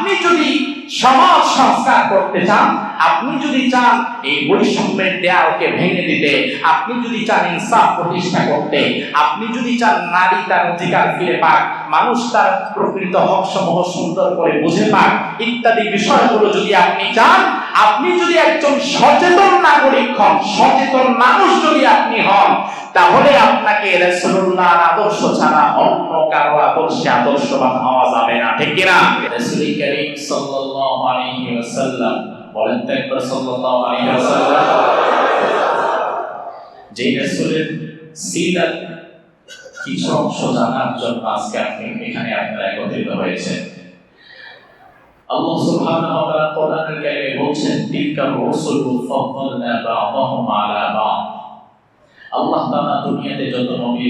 আপনি যদি সমাজ সংস্কার করতে চান আপনি যদি চান এই বৈষম্যের দেয়ালকে ভেঙে দিতে, আপনি যদি চান ইনসাফ প্রতিষ্ঠা করতে, আপনি যদি চান নারী তার অধিকার ফিরে পাক, মানুষ তার প্রকৃত হক সমূহ সুন্দর করে বুঝে পাক, ইত্যাদি বিষয়গুলো যদি আপনি চান, আপনি যদি একজন সচেতন নাগরিক হন, সচেতন মানুষ যদি আপনি হন, তাহলে আপনাকে রাসূলুল্লাহর আদর্শ ছাড়া অন্য কারও আদর্শে আদর্শবান হওয়া যাবে না, ঠিক কিনা? রাসূল করিম সাল্লাল্লাহু আলাইহি ওয়াসাল্লাম বলেন তো একবার সাল্লাল্লাহু আলাইহি ওয়াসাল্লাম। যে রাসূলের সিরাত কিছু অংশ জানার জন্য আজকে আপনি এখানে আপনারা একত্রিত কারীমে বলছেন দুনিয়াতে যত নবী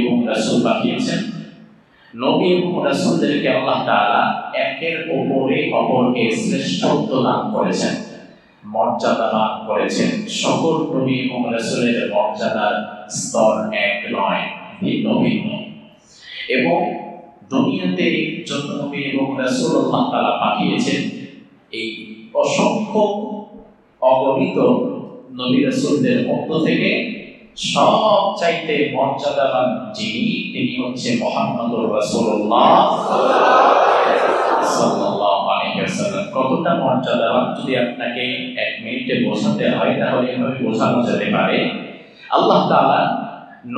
শ্রেষ্ঠত্ব দান করেছেন। মর্যাদা দান করেছেন। সকল নবী এবং রাসূলের মর্যাদার স্তর এক নয়, ভিন্ন ভিন্ন। এবং দুনিয়াতে যত নবী এবং রাসূল আল্লাহ তাআলা পাঠিয়েছেন, এই অসংখ্য অগণিত নবী রাসূলদের মধ্য থেকে সব চাইতে মর্যাদাবান যিনি, তিনি হচ্ছে মোহাম্মদুর রাসূলুল্লাহ। সাল্লাল্লাহু আলাইহি ওয়াসাল্লাম। কতটা মর্যাদাবান যদি আপনাকে এক মিনিটে বোঝাতে হয়, তাহলে এভাবে বোঝানো যেতে পারে। আল্লাহ তাআলা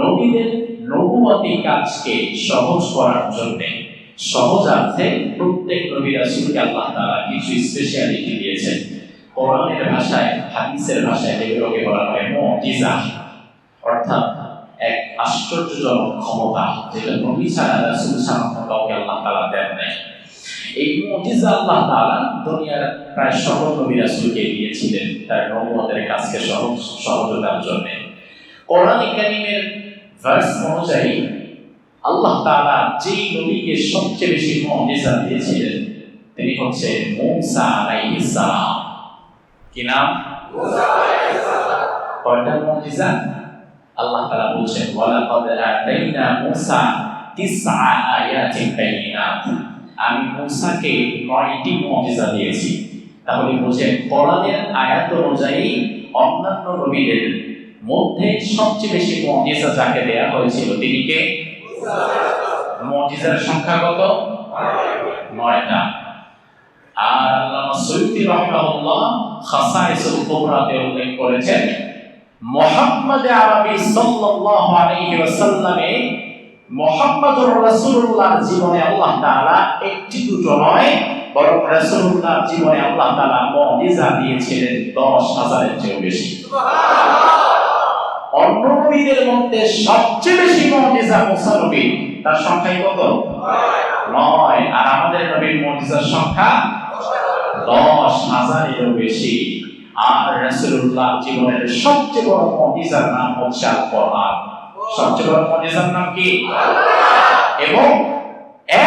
নবীদের নবুয়তি কাজকে সহজ করার জন্য সহজার্থে প্রত্যেক নবী রাসূলকে আল্লাহ তালা কিছু স্পেশালিটি দিয়েছেন। কোরআনের ভাষায়, হাদিসের ভাষায় এগুলোকে বলা হয় মুজিজা, অর্থাৎ এক আশ্চর্যজনক ক্ষমতা যেটা নবী ছাড়া রাসূল অন্য কাউকে আল্লাহ তাআলা দেন নাই। এই মুজিজা আল্লাহ তাআলা দুনিয়ার প্রায় সকল নবী রাসূলকে দিয়েছিলেন। তার নবুয়তের কাজকে সহজ, সহজতার জন্য। কোরআন কারীমের ভার্স অনুযায়ী আল্লাহ তাআলা যেই নবীকে সবচেয়ে বেশি মুজিজা দিয়েছিলেন, তিনি হচ্ছে মূসা আলাইহিস সালাম। কি নাম? কয়টা মুজিজা? আল্লাহ তাআলা বলছেন, ওয়ালাকাদ আতাইনা মূসা তিসআ আয়াতিন বাইয়িনাত আমি মূসাকে নয়টি মুজিজা দিয়েছি। তাহলে বুঝেন, কোরআনের আয়াত অনুযায়ী অন্যান্য নবীদের মধ্যে সবচেয়ে বেশি মুজিজা যাকে দেয়া হয়েছিল, তিনি কে? মুজিজার সংখ্যা কত? নয়টা। আর আল্লামা সৈয়দি রাহমাহুল্লাহ খাসাইসুল কুবরাতে উল্লেখ করেছেন, মোহাম্মদ আরবি সাল্লাল্লাহু আলাইহি ওয়াসাল্লামে মুহাম্মদুর রাসূলুল্লাহর জীবনে আল্লাহ তাআলা একটি দুটো নয় বরং রাসূলুল্লাহর জীবনে আল্লাহ তাআলা মুজিজা দিয়েছিলেন 10000 এর চেয়েও বেশি। অন্য নবীদের মধ্যে সবচেয়ে বেশি মুজিজা মুসা নবী তার সংখ্যা কত? নয়। আর আমাদের নবীর মুজিজার সংখ্যা দশ হাজারেরও বেশি। আর রাসূলুল্লাহ জীবনের সবচেয়ে বড় মুজিজার নাম হচ্ছে আল কোরআন সবচেয়ে বড় মুজিজার নাম কি? এবং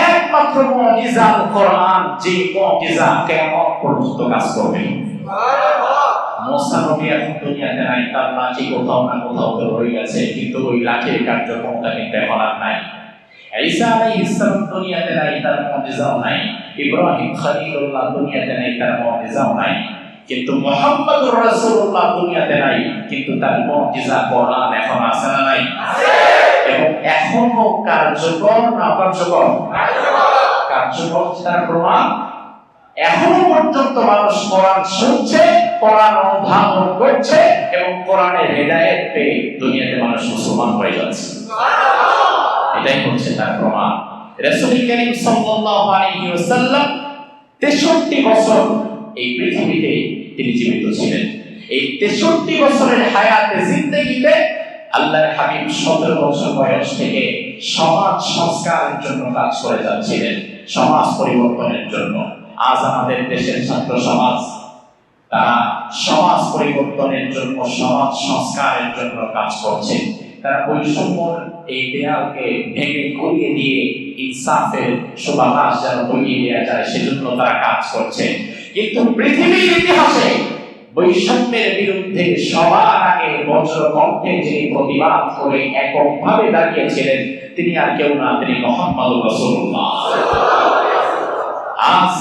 একমাত্র মুজিজা কোরআন যে মুজিজা পর্যন্ত কাজ করবে? মুসা নবী এখন নাই, তার লাঠি কোথাও না কোথাও তো রয়ে কিন্তু ওই লাঠির কার্যক্ষমতা কিন্তু এখন আর নাই। ঈসা আলাইহিস সালাম দুনিয়াতে নাই, তার মুজিজাও নাই। ইব্রাহিম খলিলুল্লাহ দুনিয়াতে নাই, তার মুজিজাও নাই। কিন্তু মুহাম্মদুর রাসূলুল্লাহ দুনিয়াতে নাই কিন্তু তার মুজিজা কোরআন এখন আছে না নাই? এবং এখনও কার্যকর না কার্যকর। কার্যকর তার প্রমাণ? এখনও পর্যন্ত মানুষ কোরআন শুনছে কোরআন অনুধাবন করছে এবং কোরআনের হেদায়েত পেয়ে দুনিয়াতে মানুষ মুসলমান হয়ে যাচ্ছে। এটাই হচ্ছে তার প্রমাণ। রাসূল করিম সাল্লাল্লাহু আলাইহি ওয়াসাল্লাম 63 বছর এই পৃথিবীতে তিনি জীবিত ছিলেন। এই 63 বছরের হায়াতে জিন্দেগিতে আল্লাহর হাবিব 17 বছর বয়স থেকে সমাজ সংস্কারের জন্য কাজ করে যাচ্ছিলেন, সমাজ পরিবর্তনের জন্য। আজ আমাদের দেশের ছাত্র সমাজ, তারা সমাজ পরিবর্তনের জন্য, সমাজ সংস্কারের জন্য কাজ করছে। তারা বৈষম্যর এই দেয়ালকে ভেঙে গড়িয়ে দিয়ে ইনসাফের শোভাবাস যেন বইয়ে দেওয়া যায়, সেজন্য তারা কাজ করছে। কিন্তু পৃথিবীর ইতিহাসে বৈষম্যের বিরুদ্ধে সবার আগে বজ্র কণ্ঠে যিনি প্রতিবাদ করে এককভাবে দাঁড়িয়েছিলেন, তিনি আর কেউ না, তিনি মোহাম্মদ রসুল্লাহ আজ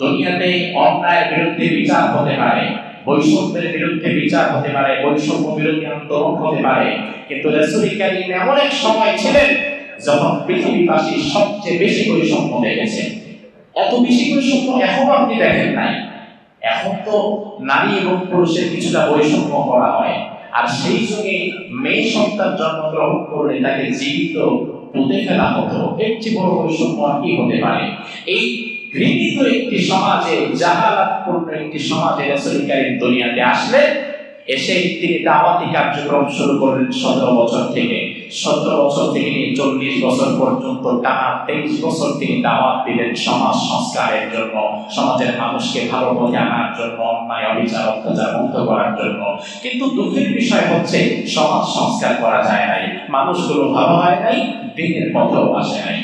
দুনিয়াতে অন্যায়ের বিরুদ্ধে বিচার হতে পারে, বৈষম্যের বিরুদ্ধে বিচার হতে পারে, বৈষম্য বিরোধী আন্দোলন হতে পারে, কিন্তু রাসূল এমন এক সময় ছিলেন যখন পৃথিবীবাসী সবচেয়ে বেশি বৈষম্য দেখেছে এত বেশি বৈষম্য এখন আপনি দেখেন নাই। এখন তো নারী এবং পুরুষের কিছুটা বৈষম্য করা হয়। আর সেই যুগে মেয়ে সন্তান জন্মগ্রহণ করলে তাকে জীবিত পুঁতে ফেলা হতো। এর চেয়ে বড় বৈষম্য আর কি হতে পারে? এই ঘৃণিত একটি সমাজে, জাহালাতপূর্ণ একটি সমাজে রাসূল কারীম দুনিয়াতে আসলে এসে তিনি দাওয়াতি কার্যক্রম শুরু করলেন সতেরো বছর থেকে। সতেরো বছর থেকে চল্লিশ বছর পর্যন্ত টানা তেইশ বছর তিনি দাওয়াত দিলেন সমাজ সংস্কারের জন্য, সমাজের মানুষকে ভালো পথে আনার জন্য, অন্যায়, অবিচার, অত্যাচার মুক্ত করার জন্য। কিন্তু দুঃখের বিষয় হচ্ছে, সমাজ সংস্কার করা যায় নাই, মানুষগুলো ভালো হয় নাই, দিনের পথেও আসে নাই।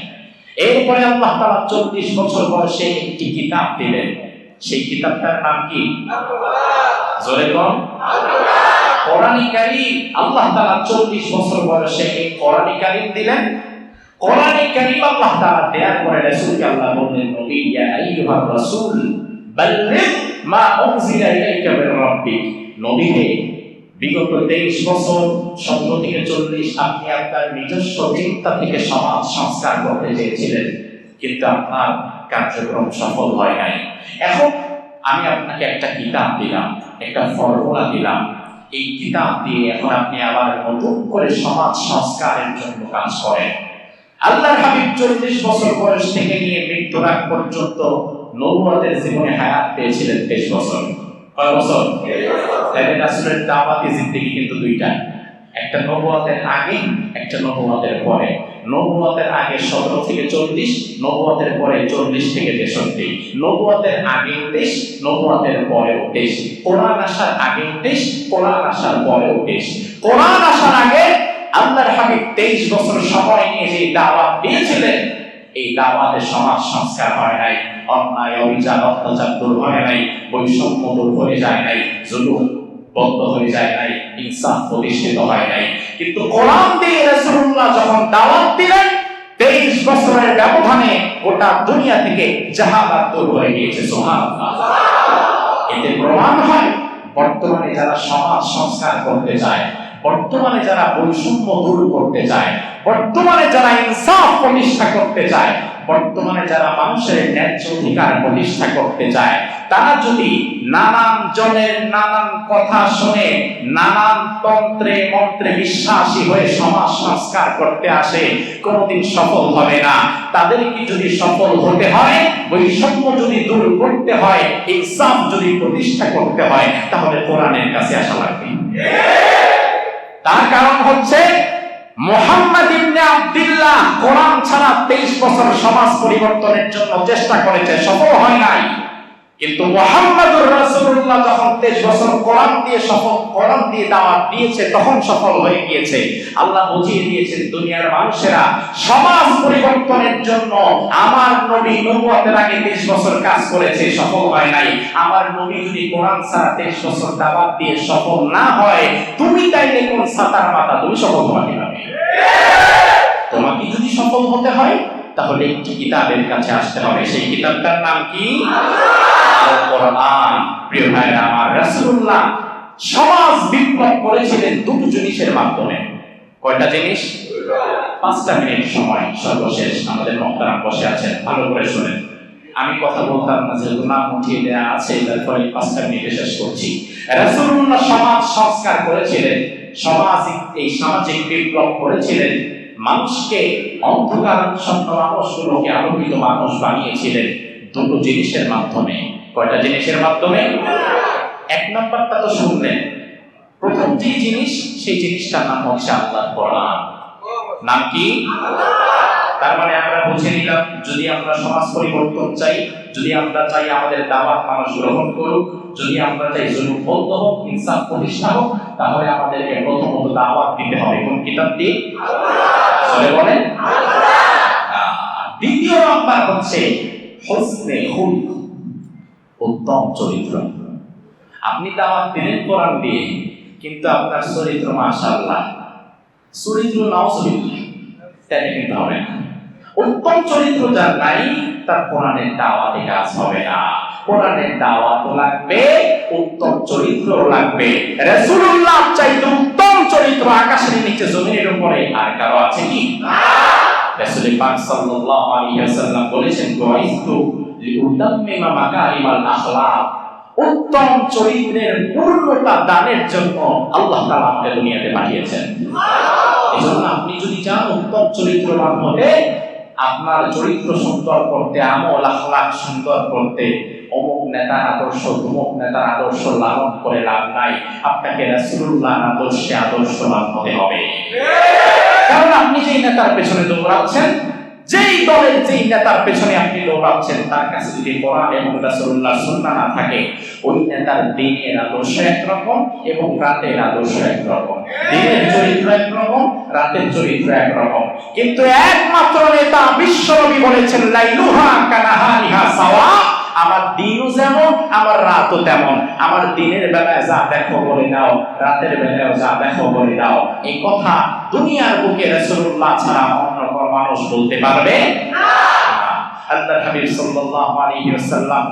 এরপরে আল্লাহ তাআলা চল্লিশ বছর বয়সে একটি কিতাব দিলেন। সেই কিতাবটার নাম কি? জোরে কোন কোরআনী কারীম আল্লাহ তাআলা 40 বছর বয়সে এই কোরআনী দিলেন। কোরআনী কারীম আল্লাহ তাআলা দেয়ার পরে রাসূলকে আল্লাহ বললেন, নবী, ইয়া আইয়ুহার রাসূল মা উনজিলা ইলাইকা মির রাব্বিক। নবী হে, বিগত 23 বছর 17 থেকে 40 আপনি আপনার নিজস্ব চিন্তা থেকে সমাজ সংস্কার করতে চেয়েছিলেন, কিন্তু আপনার কার্যক্রম সফল হয় নাই। এখন আমি আপনাকে একটা কিতাব দিলাম, একটা ফর্মুলা দিলাম এই কিতাব দিয়ে এখন আপনি আবার নতুন করে সমাজ সংস্কারের জন্য কাজ করেন। আল্লাহ হাবিব চল্লিশ বছর বয়স থেকে নিয়ে মৃত্যুর আগ পর্যন্ত নবুয়তের জীবনে হায়াত পেয়েছিলেন তেইশ বছর। কয় বছর? তাহলে দাওয়াতি জিন্দেগি কিন্তু দুইটা। একটা নবুয়তের আগে, একটা নবুয়তের পরে। নবুয়তের আগে সতেরো থেকে চল্লিশ নবুয়তের পরে চল্লিশ থেকে তেষট্টি। নবুয়তের আগে তেইশ নবুয়তের পরে তেইশ। কোরআন আসার আগে তেইশ, কোরআন আসার পরে তেইশ। কোরআন আসার আগে আল্লাহর হাবিব তেইশ বছর সময় নিয়ে যে দাওয়াত দিয়েছিলেন, এই দাওয়াতে সমাজ সংস্কার হয় নাই, অন্যায়, অবিচার, অত্যাচার দূর হয় নাই, বৈষম্য দূর হয়ে যায় নাই, জুলুম বন্ধ হয়ে যায় নাই, ইনসাফ প্রতিষ্ঠিত হয় নাই। কিন্তু কোরআন দিয়ে রাসূলুল্লাহ যখন দাওয়াত দিলেন, তেইশ বছরের ব্যবধানে গোটা দুনিয়া থেকে জাহালাত দূর হয়ে গিয়েছে, সুবহানাল্লাহ। এতে প্রমাণ হয়, বর্তমানে যারা সমাজ সংস্কার করতে চায়, বর্তমানে যারা বৈষম্য দূর করতে চায়, বর্তমানে যারা ইনসাফ প্রতিষ্ঠা করতে চায় বর্তমানে যারা মানুষের ন্যায্য অধিকার প্রতিষ্ঠা করতে চায়, তারা যদি নানান জনের নানান কথা শুনে, নানান তন্ত্রে, মন্ত্রে বিশ্বাসী হয়ে সমাজ সংস্কার করতে আসে, কোনোদিন সফল হবে না। তাদেরকে যদি সফল হতে হয়, বৈষম্য যদি দূর করতে হয়, ইনসাফ যদি প্রতিষ্ঠা করতে হয়, তাহলে কোরআনের কাছে আসা লাগবে। তার কারণ হচ্ছে মোহাম্মদ ইবনে আব্দুল্লাহ কোরআন ছাড়া 23 বছর সমাজ পরিবর্তনের জন্য চেষ্টা করেছে, সফল হয় নাই। কিন্তু মোহাম্মদুর রাসূলুল্লাহ যখন 23 বছর কোরআন দিয়ে সফল, কোরআন দিয়ে দাওয়াত দিয়েছে, তখন সফল হয়ে গিয়েছে। আল্লাহ বুঝিয়ে দিয়েছেন, দুনিয়ার মানুষেরা সমাজ পরিবর্তনের জন্য আমার নবী নবুয়তের আগে 23 বছর কাজ করেছে, সফল হয় নাই। আমার নবী যদি কোরআন ছাড়া 23 বছর দাওয়াত দিয়ে সফল না হয়, তুমি তাইলে কোন সাতার মাথা তুমি সফল হবে কীভাবে তোমাকে যদি সফল হতে হয় তাহলে একটি কিতাবের কাছে আসতে হবে। সেই কিতাবটার নাম কি? সমাজ বিপ্লব করেছিলেন দুটো জিনিসের মাধ্যমে। কয়টা জিনিস? পাঁচটা মিনিট সময় সর্বশেষ আমাদের মহতারাম বসে আছেন। ভালো করে শুনেন। আমি কথা বলতাম না, যেহেতু নাম উঠিয়ে দেওয়া আছে তার ফলে পাঁচটা মিনিটে শেষ করছি। রাসূলুল্লাহ সমাজ সংস্কার করেছিলেন, সামাজিক এই সামাজিক বিপ্লব করেছিলেন মানুষকে অন্ধকার অন্ধকারাচ্ছন্ন মানুষগুলোকে আলোকিত মানুষ বানিয়েছিলেন দুটো জিনিসের মাধ্যমে। কয়টা জিনিসের মাধ্যমে? এক নম্বরটা তো শুনলেন। প্রথম যে জিনিস, সেই জিনিসটার নাম হচ্ছে আল্লাহ কোরআন। নাম কি? তার মানে আমরা বুঝে নিলাম, যদি আমরা সমাজ পরিবর্তন চাই, যদি আমরা চাই আমাদের দাওয়াত মানুষ গ্রহণ করুক, যদি আমরা চাই জুলুম বন্ধ হোক, ইনসাফ প্রতিষ্ঠা হোক, তাহলে আমাদেরকে প্রথমত দাওয়াত দিতে হবে। কোন কিতাব দিয়ে? বলে বলেন। দ্বিতীয় নাম্বার হচ্ছে হোসনে হুল উত্তম চরিত্র। আপনি দাওয়াত দিলেন কোরআন দিয়ে, কিন্তু আপনার চরিত্র মাশাআল্লাহ। চরিত্র নাও চরিত্র, তাহলে কিন্তু হবে না। উত্তম চরিত্র যার নাই তার কোরআনের দাওয়াতে কাজ হবে না। কোরআনের দাওয়াত লাগবে উত্তম চরিত্র লাগবে। রাসূলুল্লাহ চাইতে উত্তম চরিত্র আকাশের নিচে জমিনের উপরে আর কারও আছে কি? রাসূল পাক সাল্লাল্লাহু আলাইহি ওয়াসাল্লাম বলেছেন বুইতু লিউতাম্মিমা মাকারিমাল আখলাক। উত্তম চরিত্রের পূর্ণতা দানের জন্য আল্লাহ তাআলা আমাকে দুনিয়াতে পাঠিয়েছেন। এজন্য আপনি যদি চান উত্তম চরিত্রবান হতে আপনার চরিত্র সুন্দর করতে আমল আখলাক সুন্দর করতে অমুক নেতার আদর্শ, তমুক নেতার আদর্শ লালন করে লাভ নাই। আপনাকে রাসুল্লাহ আদর্শে আদর্শ লাভ হতে হবে। কারণ আপনি যেই নেতার পেছনে দৌড়াচ্ছেন যেই দলের যেই নেতার পেছনে আপনি দৌড়াচ্ছেন, তার কাছে যদি কোরআন এবং রাসূলুল্লাহ সুন্নাহ না থাকে, ওই নেতার দিনের আদর্শ একরকম এবং রাতের আদর্শ একরকম। দিনের চরিত্র একরকম, রাতের চরিত্র একরকম। কিন্তু একমাত্র নেতা বিশ্বনবী বলেছেন, লাইলুহা কানাহারিহা সাওয়া, আমার দিনও যেমন, আমার রাতও তেমন। আমার দিনের বেলায় যা দেখো বলে দাও রাতের বেলায় যা দেখো বলে দাও এই কথা দুনিয়ার বুকে রাসূলুল্লাহ ছাড়া অন্য মানুষ বলতে পারবে? না আল্লাহর হাবিব সাল্লাল্লাহু আলাইহি ওয়াসাল্লাম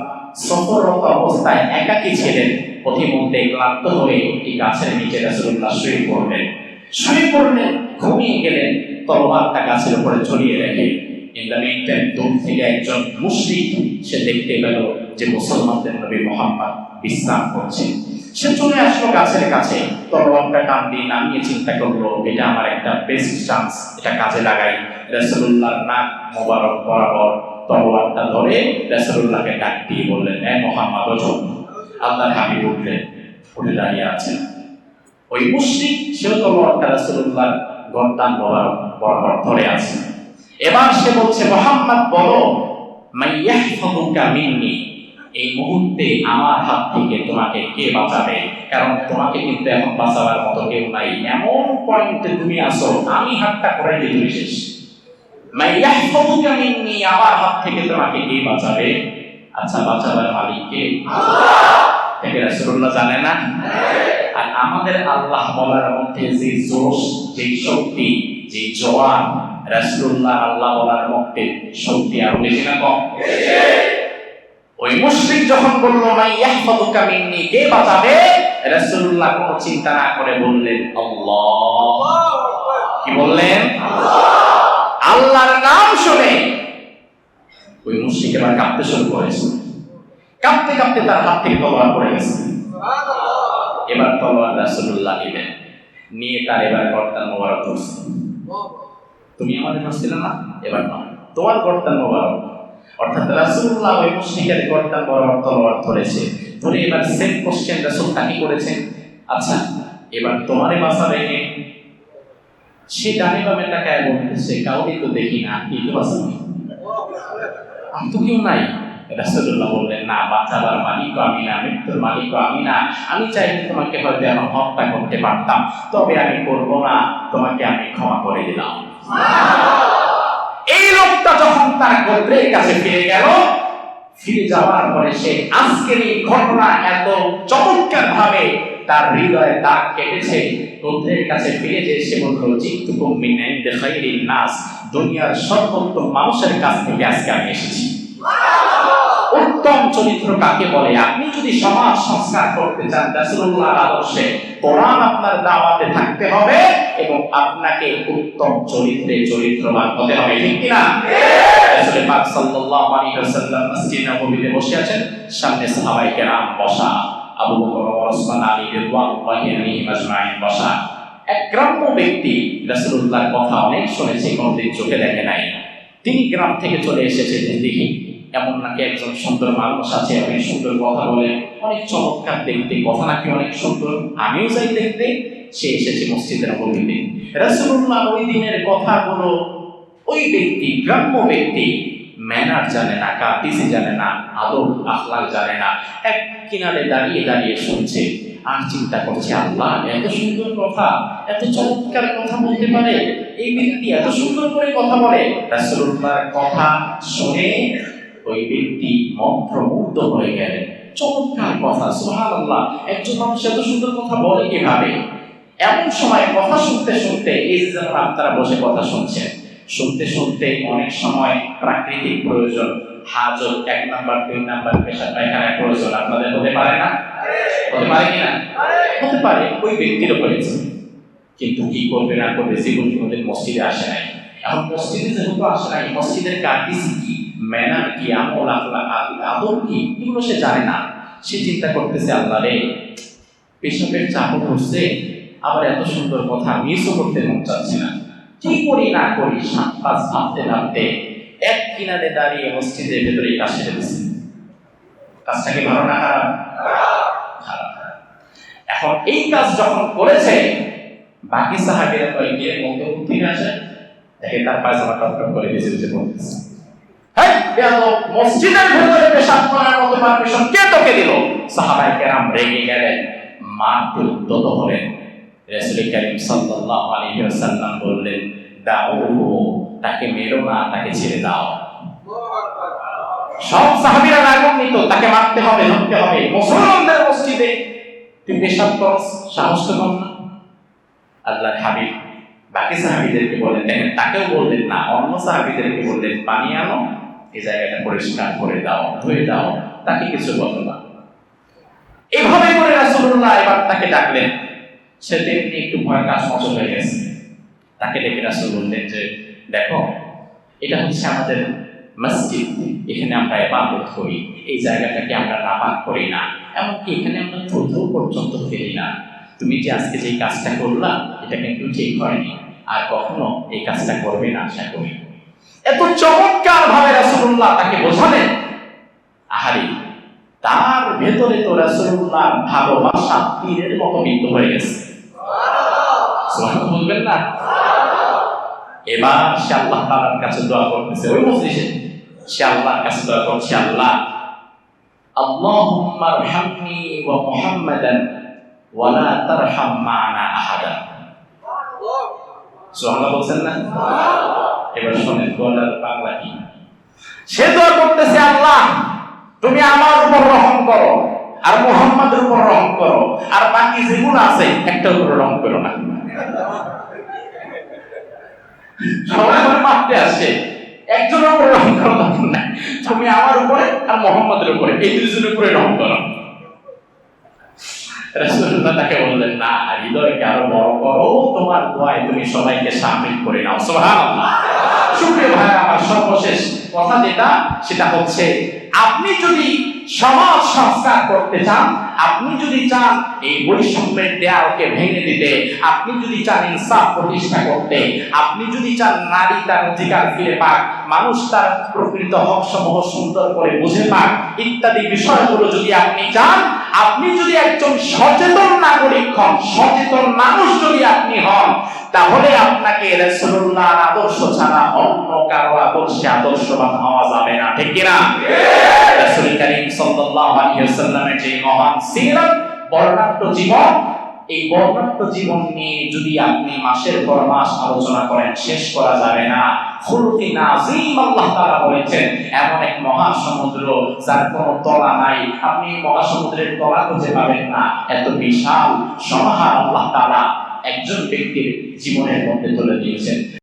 সফররত অবস্থায় একাকী ছিলেন। পথিমধ্যে ক্লান্ত হয়ে একটি গাছের নিচে রাসূলুল্লাহ শুয়ে পড়লেন। শুয়ে পড়লেন ঘুমিয়ে গেলেন তলোয়ারটা গাছের উপরে ঝুলিয়ে রেখে। ইন দ্য মিন টাইম দূর থেকে একজন মুশরিক সে দেখতে পেল যে মুসলমানদের নবী মোহাম্মদ বিশ্রাম করছে। সে চলে আসলো গাছের কাছে তলোয়ারটা টান দিয়ে নামিয়ে চিন্তা করল এটা আমার একটা বেস্ট চান্স এটা কাজে লাগাই। রাসূলুল্লাহর নাক মোবারক বরাবর তলোয়ারটা ধরে রাসূলুল্লাহকে ডাক দিয়ে বললেন এ মোহাম্মদ ওঠো আল্লাহর হাবিব উঠলেন উঠে দাঁড়িয়ে আছেন ওই মুশরিক সেও তলোয়ারটা রাসূলুল্লাহর গর্দান মোবারক বরাবর ধরে আছে এবার সে বলছে মোহাম্মদ বলো মাইয়াহফাদুকা মিন্নি এই মুহূর্তে আমার হাত থেকে তোমাকে কে বাঁচাবে কারণ তোমাকে কিন্তু এখন বাঁচাবার মতো কেউ নাই এমন পয়েন্টে তুমি আসো আমি হাতটা করে দিয়ে শেষ আমার হাত থেকে তোমাকে কে বাঁচাবে? আচ্ছা বাঁচাবার মালিক কে? থেকে রাসূলুল্লাহ জানে না? আর আমাদের আল্লাহ বলার মধ্যে যে জোশ যে শক্তি যে জওয়ান রাসূলুল্লাহ আল্লাহ বলার মধ্যে শক্তি আরও বেশি না কম? ওই মুশরিক যখন বলল মাই ইয়াহফাদুকা মিন্নি কে বাঁচাবে? রাসূলুল্লাহ কোনো চিন্তা না করে বললেন আল্লাহ। কি বললেন? আল্লাহর নাম শুনে ওই মুশরিক এবার কাঁপতে শুরু করেছে। কাঁপতে কাঁপতে তার হাত থেকে তলোয়ার পড়ে গেছে। এবার তলোয়ার রাসূলুল্লাহ নিলেন নিয়ে তার এবার গর্দান মোবারক ধরছে। তুমি আমাদের ধরছিলে না? এবার না তোমার গর্দান মোবারক। অর্থাৎ রাসূলুল্লাহ ওই মুশরিকের গর্দান মোবারক তলোয়ার ধরেছে। ধরে এবার সেম কোশ্চেন রাসূল তাকে করেছেন। আচ্ছা এবার তোমারে বাঁচাবে কে সে ডানে বামে তাকায় বলতেছে কাউকে তো দেখি না বাঁচাবে আমি তো কেউ নাই। রাসূলুল্লাহ বললেন, না বাঁচাবার মালিক আমি না, মৃত্যুর মালিক আমি না। আমি চাইলে তোমাকে হয়তো এখন হত্যা করতে পারতাম, তবে আমি করব না, তোমাকে আমি ক্ষমা করে দিলাম। এই লোকটা যখন তার গোত্রের কাছে ফিরে গেল ফিরে যাওয়ার পরে সে আজকের এই ঘটনা এত চমৎকার ভাবে তার হৃদয়ে দাগ কেটেছে। তোদের কাছে ফিরে যে সে বলল জিতুকুম মিন ইনদি খাইরিন নাস। দুনিয়ার সর্বোত্তম মানুষের কাছ থেকে আজকে আমি এসেছি। উত্তম চরিত্র কাকে বলে? আপনি যদি সমাজ সংস্কার করতে চান রাসূলুল্লাহর আদর্শে কোরআন আপনার দাওয়াতে থাকতে হবে এবং আপনাকে উত্তম চরিত্রে চরিত্রবান হতে হবে। ঠিক কি না রাসূল পাক সাল্লাল্লাহু আলাইহি ওয়াসাল্লাম মসজিদ নববীতে বসে আছেন। সামনে সাহাবায়ে কেরাম বসা। আবু বকর ওসমান আলী রাদিয়াল্লাহু আলাইহিম আজমাইন বসা। এক গ্রাম্য ব্যক্তি রাসূলুল্লাহর কথা অনেক শুনেছে কোনদিন চোখে দেখে নাই। তিনি গ্রাম থেকে চলে এসেছেন দেখি এমন নাকি একজন সুন্দর মানুষ আছে অনেক সুন্দর কথা বলে অনেক চমৎকার দেখতে, কথা নাকি অনেক সুন্দর, আমিও যাই দেখতে, সে এসেছে মসজিদের নবমীতে রাসূলুল্লাহ ওই দিনের কথা কথাগুলো ওই ব্যক্তি, গ্রাম্য ব্যক্তি, ম্যানার জানে না কাটিসি জানে না, আদব আখলাক জানে না, এক কিনারে দাঁড়িয়ে দাঁড়িয়ে শুনছে, আর চিন্তা করছে, আল্লাহ, এত সুন্দর কথা, এত চমৎকার কথা বলতে পারে, এই ব্যক্তি এত সুন্দর করে কথা বলে। রাসূলুল্লাহর কথা শুনে ওই ব্যক্তি মন্ত্রমুগ্ধ হয়ে গেলেন। চমৎকার কথা, সুবহানাল্লাহ। একজন মানুষ এত সুন্দর কথা বলে কীভাবে? এমন সময় কথা শুনতে শুনতে এই যে আপনারা বসে কথা শুনছেন শুনতে শুনতে অনেক সময় প্রাকৃতিক প্রয়োজন। হাজত এক নাম্বার, দুই নাম্বার পেশাব পায়খানার প্রয়োজন। আপনাদের হতে পারে না? হতে পারে কিনা হতে পারে, ওই ব্যক্তির উপরে। কিন্তু কি করবে, না করবে, জীবন মসজিদে আসে নাই। এখন মসজিদে যেহেতু আসে নাই, মসজিদের কার্ডিসি কি? ম্যানার কি আমল আখলা আদব কি? এগুলো সে জানে না। সে চিন্তা করতেছে, আল্লাহ রে, পেশাবের চাপ করছে আবার এত সুন্দর কথা মিসও করতে মন চাচ্ছে না। কি করি না করি? সাত, পাঁচ, ভাবতে ভাবতে এক কিনারে দাঁড়িয়ে মসজিদের ভেতরে কাজ সেরে দিচ্ছে কাজটা কি ভালো না খারাপ? এখন এই কাজ যখন করেছে, বাকি সাহাবিরা গিয়ে মধ্যবর্তী থেকে আসে, দেখে তার পায়জামা টপ করে বেঁচে বেঁচে পড়তেছে। মসজিদের ভেতরে পেশাব করার মতো পারমিশন কে তোকে দিল? সাহাবায়ে কেরাম রেগে গেলেন উদ্যত হলেন। বললেন তাকে মেরো না, তাকে ছেড়ে দাও। সব সাহাবীরা রাগান্বিত, তাকে মারতে হবে, ধরতে হবে, মুসলমানদের মসজিদে তুই পেশাব করস, সাহস তো না। আল্লাহর হাবিব বাকি সাহাবিদেরকে বললেন, দেখেন, তাকেও বললেন না, অন্য সাহাবীদেরকে বললেন, পানি আনো এই জায়গাটা পরিষ্কার করে দাও ধুয়ে দাও তাকে কিছু বলো না। এভাবে করে রাসূলুল্লাহ এবার তাকে ডাকলেন। সে তেমনি একটু ভয় কাজ মজল হয়ে গেছে। তাকে ডেকে রাসূল বললেন যে, দেখো, এটা হচ্ছে আমাদের মসজিদ, এখানে আমরা ইবাদত করি, এই জায়গাটাকে আমরা নাপাক করি না, এমনকি এখানে আমরা থুথু পর্যন্ত ফেলি না। তুমি যে আজকে যে কাজটা করলা, এটা কিন্তু ঠিক হয়নি, আর কখনো এই কাজটা করবে না, আশা করি। এত চমৎকার ভাবে রাসূলুল্লাহ তাকে বোঝালেন। আহারি, তার ভেতরে তো রাসূলুল্লাহ ভালোবাসা তীরের মতো বিন্দু হয়ে গেছে। বলবেন না? এবার সে আল্লাহ তাআলার কাছে দোয়া করতেছে, ওই মজলিসে। সে আল্লাহর কাছে দোয়া করছে আল্লাহ ওয়া মুহাম্মাদান ওয়া লা তারহাম মা'না আহাদা। সুবহানাল্লাহ বলছেন না? এবার শুনেন দোয়াটার বাংলা কি? সে দোয়া করতেছে, আল্লাহ, তুমি আমার উপর রহম করো, আর মুহাম্মাদের উপর রহম করো, আর বাকি যেগুলো আছে, একটার উপর রহম করো না। সবাই মারতে আসে, একজনের উপরে রহম করো না, তুমি আমার উপরে আর মোহাম্মদের উপরে, এই দুজনের উপরে রহম করো। রাসূলুল্লাহ তাকে বললেন, না, হৃদয়কে আরও বড় করো, তোমার দোয়ায় তুমি সবাইকে শামিল করে নাও। সুবহানাল্লাহ। সুপ্রিয় ভাই আমার সর্বশেষ কথা যেটা সেটা হচ্ছে আপনি যদি সমাজ সংস্কার করতে চান, আপনি যদি চান এই বৈষম্যের দেয়ালকে ভেঙে দিতে, আপনি যদি চান ইনসাফ প্রতিষ্ঠা করতে, আপনি যদি চান নারী তার অধিকার ফিরে পাক, মানুষ তার প্রকৃত হক সমূহ সুন্দর করে বুঝে পাক, ইত্যাদি বিষয়গুলো যদি আপনি চান, আপনি যদি একজন সচেতন নাগরিক হন, সচেতন মানুষ যদি আপনি হন, তাহলে আপনাকে রাসূলুল্লাহর আদর্শ ছাড়া অন্য কারও আদর্শে আদর্শবান হওয়া যাবে না, ঠিক কিনা? ওয়াসাল্লামের যে মহান সিরাত বর্ণাঢ্য জীবন, এই বর্ণাঢ্য জীবন নিয়ে যদি আপনি মাসের পর মাস আলোচনা করেন, শেষ করা যাবে না। খুলুকি নাজিম আল্লাহ তাআলা বলেছেন, এমন এক মহাসমুদ্র যার কোনো তলা নাই। আপনি মহাসমুদ্রের তলা খুঁজে পাবেন না। এত বিশাল সমাহার আল্লাহ তাআলা একজন ব্যক্তির জীবনের মধ্যে তুলে দিয়েছেন।